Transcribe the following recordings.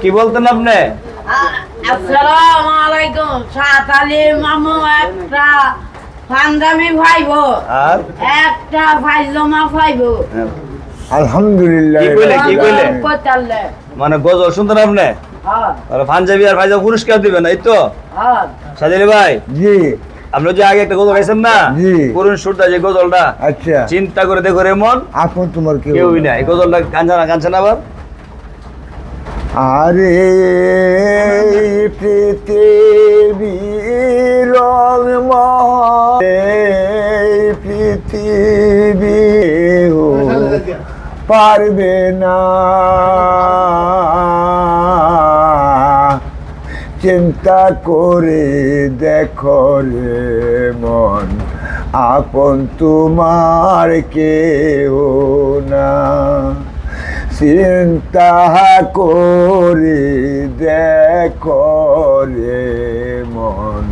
কি বলতেন আপনি? আসসালামু আলাইকুম সাতালি মামু একটা পাঞ্জাবি ভাইব আর? একটা ফাইজমা ভাইব। আলহামদুলিল্লাহ। কি কইলে, কি কইলে? কোতালে মানে গজল শুনতেন আপনি? হ্যাঁ। পাঞ্জাবি আর ভাইজা পুরস্কার দিবেন এই তো? হ্যাঁ। সাজিলি ভাই জি। আপনি যে আগে একটা গজল গাইছেন না? জি। করুন সুরটা যে গজলটা? আচ্ছা। চিন্তা করে দেখো রে মন। আপন তোমার কেউ নাই। গজলটা গানছে না গানছে না আবার আরে পৃথিবী রং পৃথিবী পারবে না। চিন্তা করে দেখো রে মন, আপন তোমার কেউ না। চিন্তা করে দেখো রে মন,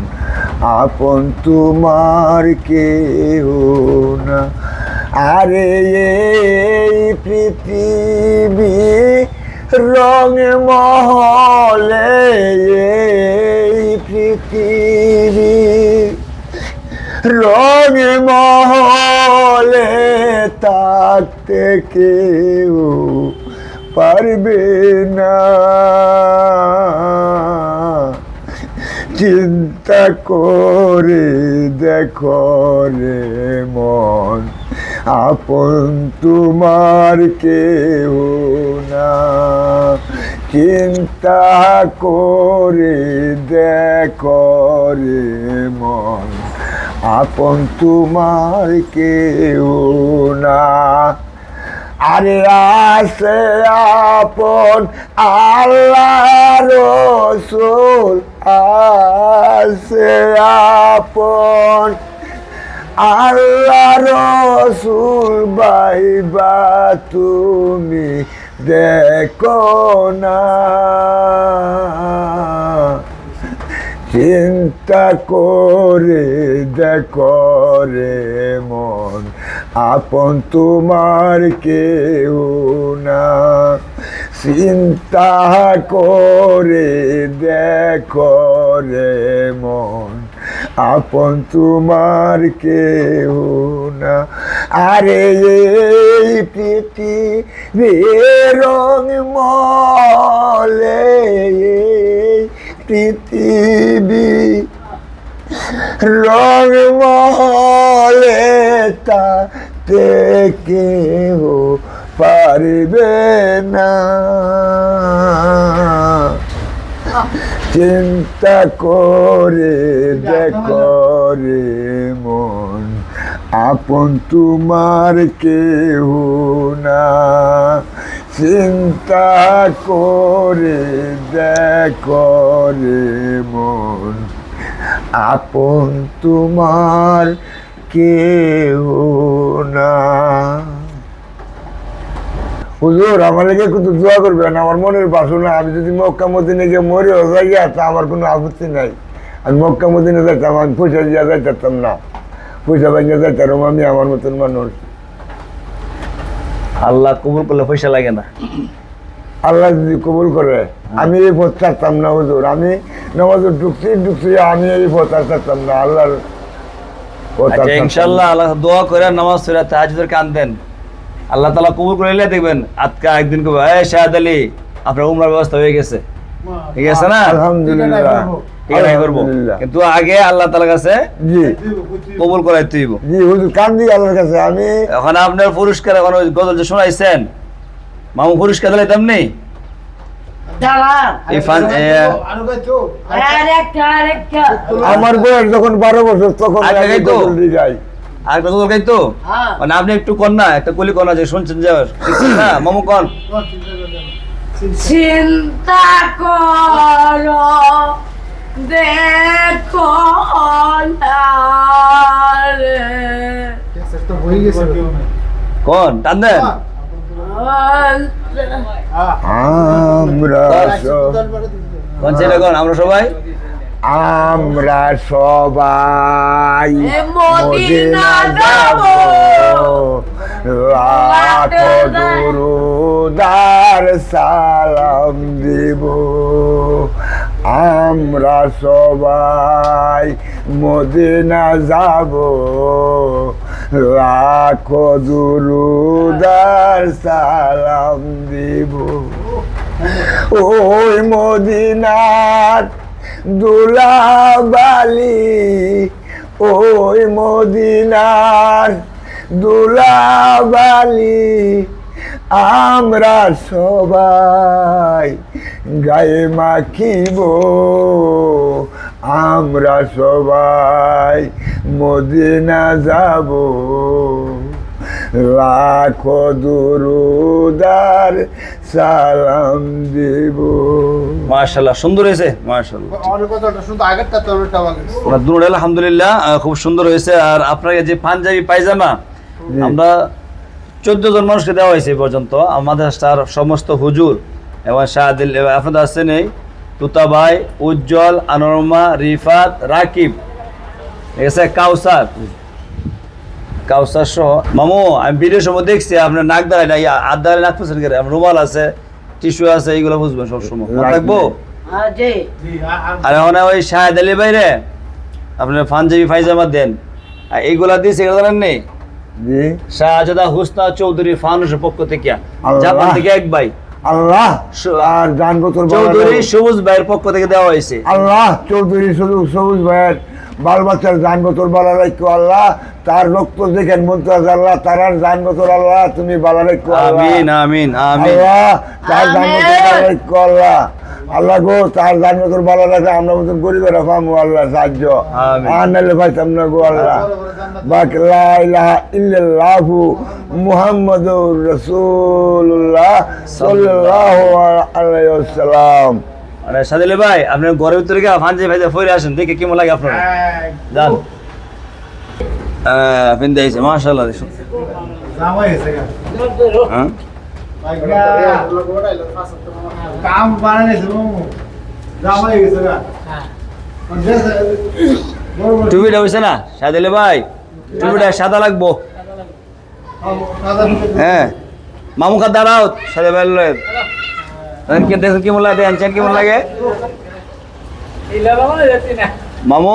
আপন তোমার কেউ না। আরে এই পৃথিবী রং মহলে এই পৃথিবী রং মহলে থাকতে কেউ পারবে না চিন্তা করে দেখো রে মন, আপন তোমার কেউ না। চিন্তা করে দেখো রে মন, আপন তোমার কেউ না। আরে আসে আপন আল্লাহ রসুল, আসে আপন আল্লাহ রসুল বাইবা তুমি দেখো না। চিন্তা করে দেখো রে মন আপন তোমার কেউ না। চিন্তা করে দেখো রে মন, আপন তোমার কেউ না। আরে এই পৃথিবী রং মলে এই পৃথিবী রং মহলে তাতে কেউ পারবে না। চিন্তা করে দেখো মন, আপন তোমার কেউ না। চিন্তা করে দেখো মন আপন তোমার কেউ না। হুজুর আমার লেগে কিন্তু দোয়া করবেন আমার মনের বাসনা। আমি যদি মক্কা মদিনে গিয়ে মরেও যাই তা আমার কোনো আপত্তি নাই। আমি মক্কা মদিনে যাইতাম আমি পয়সা দিয়ে যাইতাম না। পয়সা ভেঙে যাইতাম আমি আমার মতন মানুষ। আল্লাহ কবুল করলে পয়সা লাগে না। আল্লাহ যদি কবুল করে আমি এই পথ ছাড়তাম না হুজুর। আমি নামাজে ঢুকছি ঢুকছি আমি এই পথ না আল্লাহর আচ্ছা ইনশাল্লাহ আল্লাহ দোয়া করে নামাজ তাহাজুদের কান দেন। আল্লাহ তালা কবুল করে নিলে দেখবেন আজকে একদিন কবে এই শাহাদ আলী আপনার উমরার ব্যবস্থা হয়ে গেছে। ঠিক আছে না? আলহামদুলিল্লাহ। করব। কিন্তু আগে আল্লাহ তালার কাছে জি। কবুল করাইতে হইব জি হুজুর কান্দি আল্লাহর কাছে আমি এখন আপনার পুরস্কার এখন গজল যে শোনাইছেন মামু পুরস্কার দিলে তেমনি? আমার বয়স যখন বারো বছর তখন আর হ্যাঁ। মানে আপনি একটু কন না একটা কলি কন যে শুনছেন যে না মামু কন। চিন্তা করো দেখো কন টান দেন। আমরা কন ছেলে কন আমরা সবাই? আমরা সবাই মদিনা যাব। লাখো দুরুদার সালাম দিব। আমরা সবাই মদিনা যাব। লাখো দুরুদার সালাম দিব। ওই মদিনার দুলাবালি ওই মদিনার দুলাবালি আমরা সবাই গায়ে মাখিব। আমরা সবাই মদিনা যাব। লাখো দুরুদার সালাম দিব। মাশাল্লাহ সুন্দর হয়েছে? মাশাল্লাহ অনেক কথাটা শুধু আগেরটা তো ওটা ভালো লাগছে। আলহামদুলিল্লাহ খুব সুন্দর হয়েছে। আর আপনাকে যে পাঞ্জাবি পায়জামা। আমরা চোদ্দ জন মানুষকে দেওয়া হয়েছে পর্যন্ত। আমাদের তার সমস্ত হুজুর এবং শাহদিল আপনাদের আসছেন এই তুতাভাই উজ্জ্বল আনোরমা রিফাত রাকিব। ঠিক আছে? কাউসার। কাউসার সহ মামু আমি ভিডিও সময় দেখছি আপনার নাক দাঁড়ায় না হাত দাঁড়ায় নাক ফুসেন করে আমার রুমাল আছে টিস্যু আছে এইগুলো বুঝবেন সবসময়। মনে রাখব। হ্যাঁ আর এখন ওই শাহেদ আলী বাইরে আপনার পাঞ্জাবি পায়জামা দেন। এইগুলা দিয়েছে এগুলো জানেন নেই শাহজাদা হুসনা চৌধুরী ফানুসের পক্ষ থেকে। জাপান থেকে এক ভাই। আল্লাহ আর গান গোতর চৌধুরী সবুজ ভাইয়ের পক্ষ থেকে দেওয়া হয়েছে। আল্লাহ চৌধুরী শুধু সবুজ ভাইয়ের বাল বাচ্চার জানব গোতর বালা রাখো আল্লাহ তার রক্ত দেখেন মন্ত্র আল্লাহ তার আর জানব তোর আল্লাহ তুমি বালা রাখো আমিন আমিন আমিন। আল্লাহ তার জানব গোতর বালা রাখো আল্লাহ। আল্লাহ গো তার জানব তোর বালা রাখে আমরা মতন গরিবেরা পাবো আল্লাহ সাহায্য। আমিন। আর নাহলে পাইতাম না গো আল্লাহ। বাক লা ইলাহা ইল্লাল্লাহু মুহাম্মাদুর রাসূলুল্লাহ সাল্লাল্লাহু আলাইহি ওয়াসাল্লাম। আরে সাদিল ভাই আপনার ঘরের ভিতরে গিয়ে পাঞ্জাবি ভাইজা ফিরে আসেন দেখে কেমন লাগে আপনার? যান। আপনি দেখছেন মাশাআল্লাহ দেখুন। হ্যাঁ? টুপিটা হয়েছে না? সাদিল ভাই। টুপিটা সাদা লাগবো। হ্যাঁ। মামু কা দাঁড়াও সাদা ভাই দেখেন কেমন লাগে দেখেন কেমন লাগে? মামু?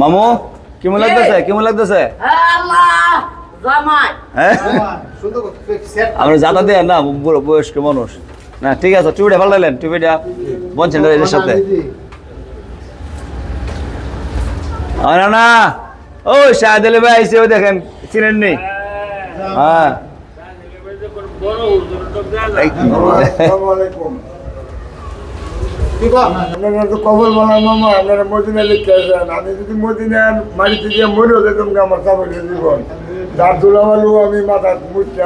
মামু কেমন লাগতেছে? কেমন লাগতেছে? হ্যাঁ? আমরা জাতা দেয় না বুড়ো বয়স্ক মানুষ। না ঠিক আছে টুপিটা ভালো লাগলেন টুপিটা বলছেন এর সাথে। আর না ও শাহেদ আলী ভাই আইসে ওই দেখেন চিনেন নি? হ্যাঁ। কর? আপনারা তো কবল বানার মামা আপনারা মদিনা লিখে আসেন। আমি যদি মদিনার মাটিতে দিয়ে মরেও যেতাম আমার চাপের জীবন তার দুলাবালু আমি মাথা মুচটা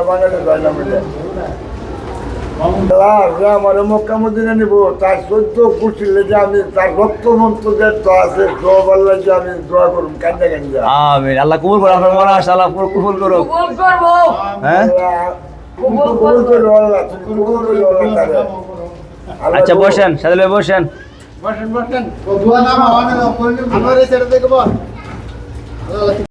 এটা আমার মক্কা মদিনা নিব। তার চোদ্দ কুচিলে যে আমি তার রক্ত মন্ত্র তো আছে সব আল্লাহ যে আমি দোয়া করুন কান্দা কান্দা। আমিন। আল্লাহ কবুল করো আপনার মনে আসে আল্লাহ কবুল করো কবুল করব। হ্যাঁ? কবুল করো আল্লাহ কবুল করো আল্লাহ আচ্ছা কবুল- বসেন। সাদিল ভাই বসেন। বসেন বসেন।